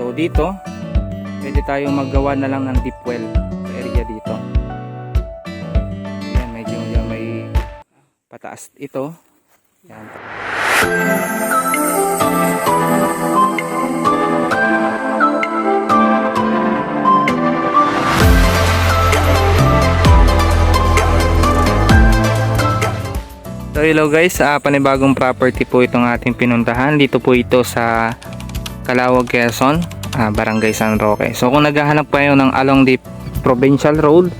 So dito, pwede tayong maggawa na lang ng deep well sa area dito. Yan, medyo yan may pataas ito. Yan. So hello guys, ah, panibagong property po itong ating pinuntahan. Dito po ito sa Calawag, Quezon, ah, Barangay San Roque. So kung naghahanap kayo ng along the Provincial Road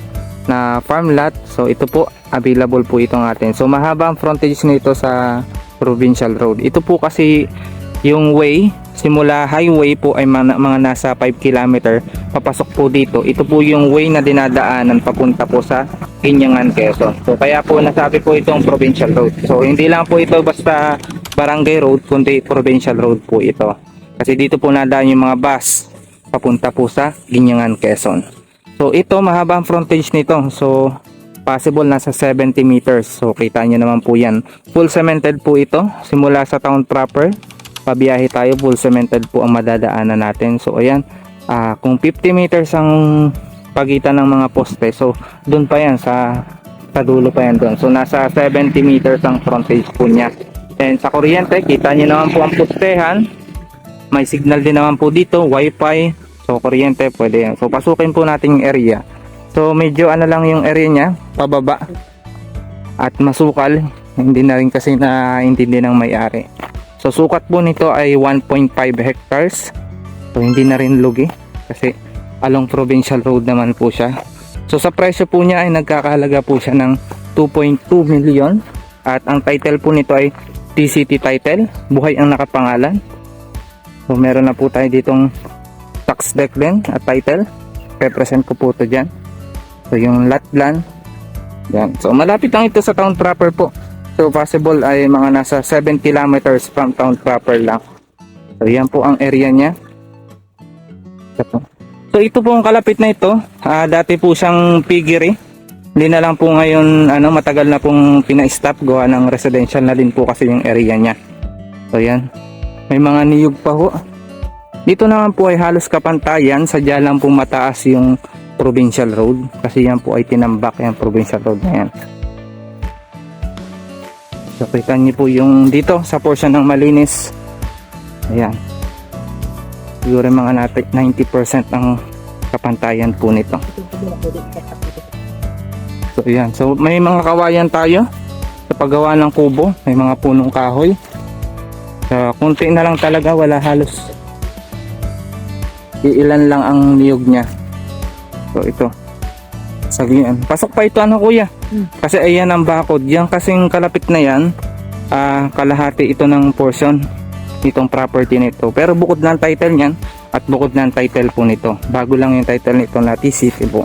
na farm lot, so ito po available po itong atin. So mahaba ang frontage nito sa Provincial Road. Ito po kasi yung way simula highway po ay mga, mga nasa 5 km papasok po dito. Ito po yung way na dinadaanan papunta po sa Kinyangan, Quezon. So kaya po nasabi po itong provincial road. So hindi lang po ito basta barangay road kundi provincial road po ito. Kasi dito po nadaan yung mga bus papunta po sa Ginyangan, Quezon. So ito mahaba ang frontage nito. So possible nasa 70 meters. So kita nyo naman po yan. Full cemented po ito simula sa town proper. Pabiyahe tayo full cemented po ang madadaanan natin. So ayan, ah, kung 50 meters ang pagitan ng mga poste. So, doon pa yan sa sa dulo pa yan doon. So, nasa 70 meters ang frontage po niya. And sa kuryente, kita niyo naman po ang postehan. May signal din naman po dito, wifi. So, kuryente, pwede yan. So, pasukin po natin yung area. So, medyo ano lang yung area niya, pababa. At masukal. Hindi na rin kasi naintindi ng may-ari. So, sukat po nito ay 1.5 hectares. So, hindi na rin lugi. Kasi along provincial road naman po siya. So sa presyo po niya ay nagkakahalaga po siya ng 2.2 million at ang title po nito ay TCT title, buhay ang nakapangalan. So meron na po tayo ditong tax deck din at title. Represent ko po ito dyan. So yung lot plan. Yan. So malapit lang ito sa town proper po. So possible ay mga nasa 7 kilometers from town proper lang. So yan po ang area niya. Ito po. So ito pong kalapit na ito, ah, dati po siyang piggery. Hindi na lang po ngayon ano, matagal na pong pina-stop gawa ng residential na din po kasi yung area niya. So yan. May mga niyog pa ho. Dito naman po ay halos kapantayan, sadya lang po mataas yung provincial road. Kasi yan po ay tinambak yung provincial road na yan. So kita niyo po yung dito sa portion ng malinis. Ayan. Siguro mga natin 90% ang kapantayan po nito. So yan so may mga kawayan tayo sa paggawa ng kubo. May mga punong kahoy so kunti na lang talaga wala halos iilan lang ang niyog niya so ito sabihin pasok pa ito ano kuya kasi ayan ang bakod yan kasing kalapit na yan ah, kalahati ito ng portion nitong property nito. Pero bukod ang title niyan at bukod ang title po nito. Bago lang yung title nito na TCP po.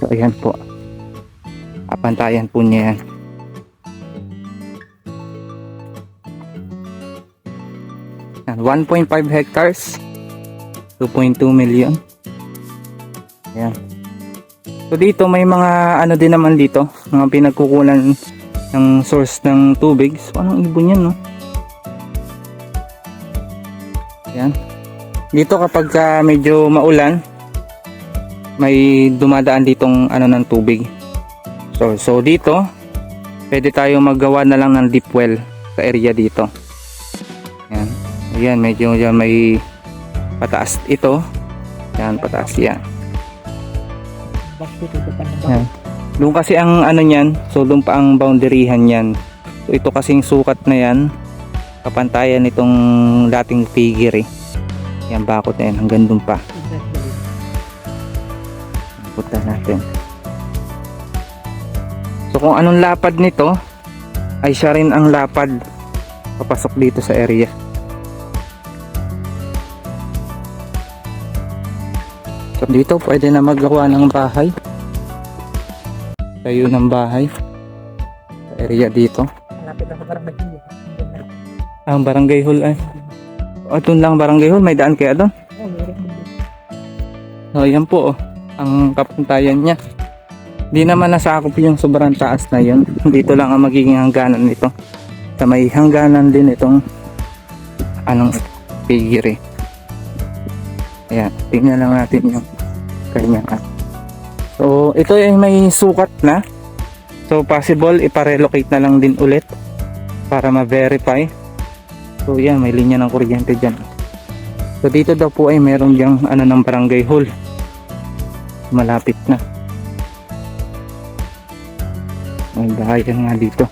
So ayan po. Apantayan po niya yan. 1.5 hectares 2.2 million Ayan. So dito may mga ano din naman dito mga pinagkukunan ng source ng tubig. So anong ibon yan no? Yan. Dito kapag ka medyo maulan, may dumadaan ditong ano ng tubig. So, so dito, pwede tayo maggawa na lang ng deep well sa area dito. Yan. Medyo yan may pataas ito. Yan, pataas yan. Yan. Doon kasi ang ano niyan, so doon pa ang boundaryhan niyan. So ito kasing sukat na yan, kapantayan nitong dating figure eh. Yan bakot na yan hanggang dun pa. Punta natin. So kung anong lapad nito ay siya rin ang lapad papasok dito sa area. Dito pwede na maggawa ng bahay. Tayo ng bahay. Sa area dito. Malapit na sa barangay. Ang barangay hall ay. O, doon lang barangay hall. May daan kaya doon. So, yan po. Oh, ang kapuntayan niya. Di naman nasakop yung sobrang taas na yun. Dito lang ang magiging hangganan nito. Sa may hangganan din itong anong figure. Ayan, tingnan lang natin yung kanyang app. So, ito ay may sukat na. So, possible iparelocate na lang din ulit para ma-verify. So, yan, may linya ng kuryente dyan. So, dito daw po ay meron diyang ano ng barangay hall. Malapit na. May bahayan nga dito.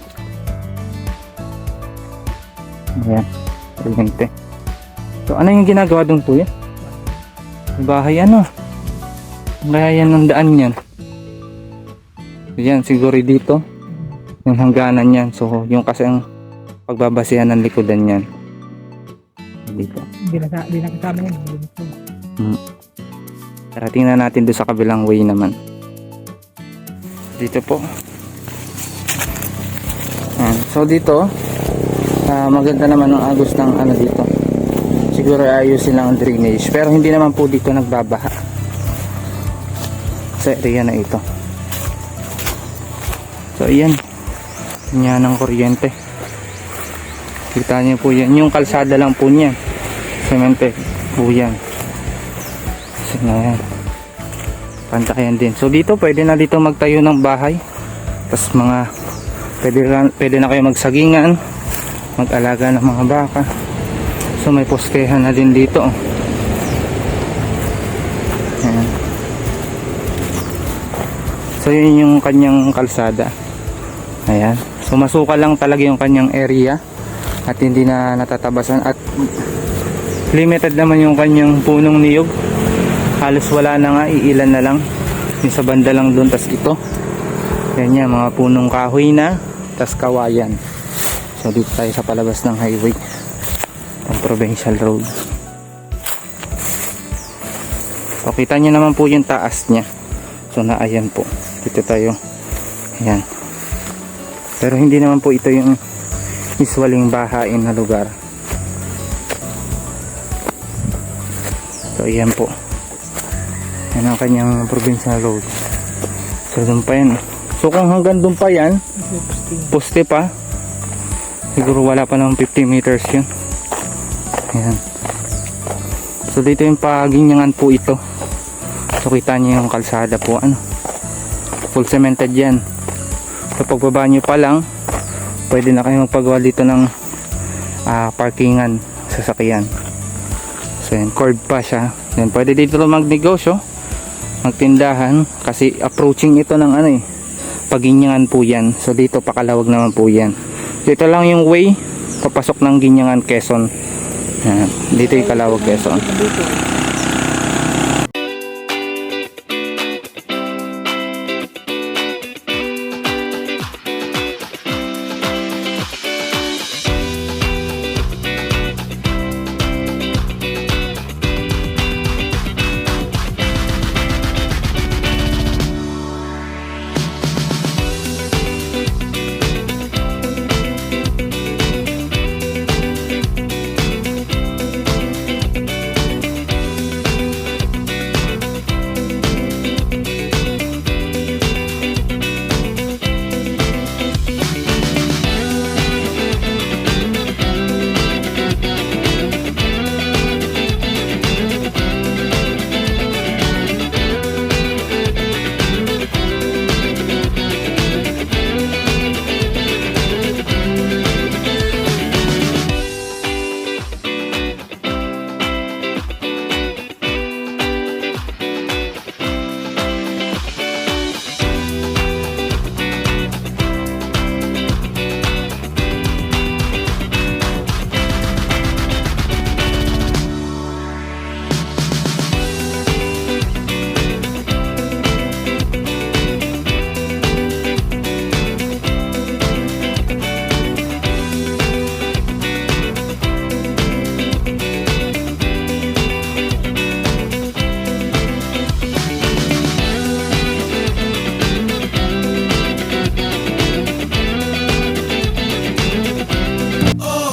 Ayan, kuryente. So, ano yung ginagawa doon po yan? Bahay ano? Kaya yan ang daan yan. Yan, siguro dito. Yung hangganan yan. So, yung kasi ang pagbabasihan ng likodan yan. Dito. Hindi na, kasama yan. Tara, tingnan natin doon sa kabilang way naman. Dito po. Ayan. So, dito, ah, maganda naman ang agos ng ano dito. Siguro ayusin lang ang drainage. Pero hindi naman po dito nagbabaha. Sa area na ito. So, ayan. Yan ang kuryente. Kita niyo po yan. Yung kalsada lang po niya. Semente po yan. So, yan. Pantayan din. So, dito pwede na dito magtayo ng bahay. Tapos mga pwede, na- pwede na kayo magsagingan. Mag-alaga ng mga baka. So, may postehan na din dito. Ayan. So, yun yung kanyang kalsada. Ayan. So, masuka lang talaga yung kanyang area. At hindi na natatabasan. At limited naman yung kanyang punong niyog. Halos wala na nga, iilan na lang. Yung sa banda lang doon, tas ito. Yan yan, mga punong kahoy na, tas kawayan. So, dito tayo sa palabas ng highway. Ang provincial road. So, nyo naman po yung taas niya. So, na ayan po. Dito tayo. Ayan. Pero hindi naman po ito yung iswaling bahain na lugar. So, ayan po. Yan ang kanyang provincial road. So, doon pa yan. So, kung hanggang doon pa yan, poste pa. Siguro wala pa ng 50 meters yun. Ayan. So, dito yung paginyangan po ito. So, kita niyo yung kalsada po. Ano? Full cemented yan. So, pagbaba nyo pa lang, pwede na kayo magpagawa dito ng ah, parkingan sasakyan. So, yan. Curved pa siya. Yan. Pwede dito magnegosyo magtindahan kasi approaching ito ng ano eh paginyangan po yan so dito pakalawag naman po yan dito lang yung way papasok ng ginyangan Quezon Yan. dito yung kalawag Quezon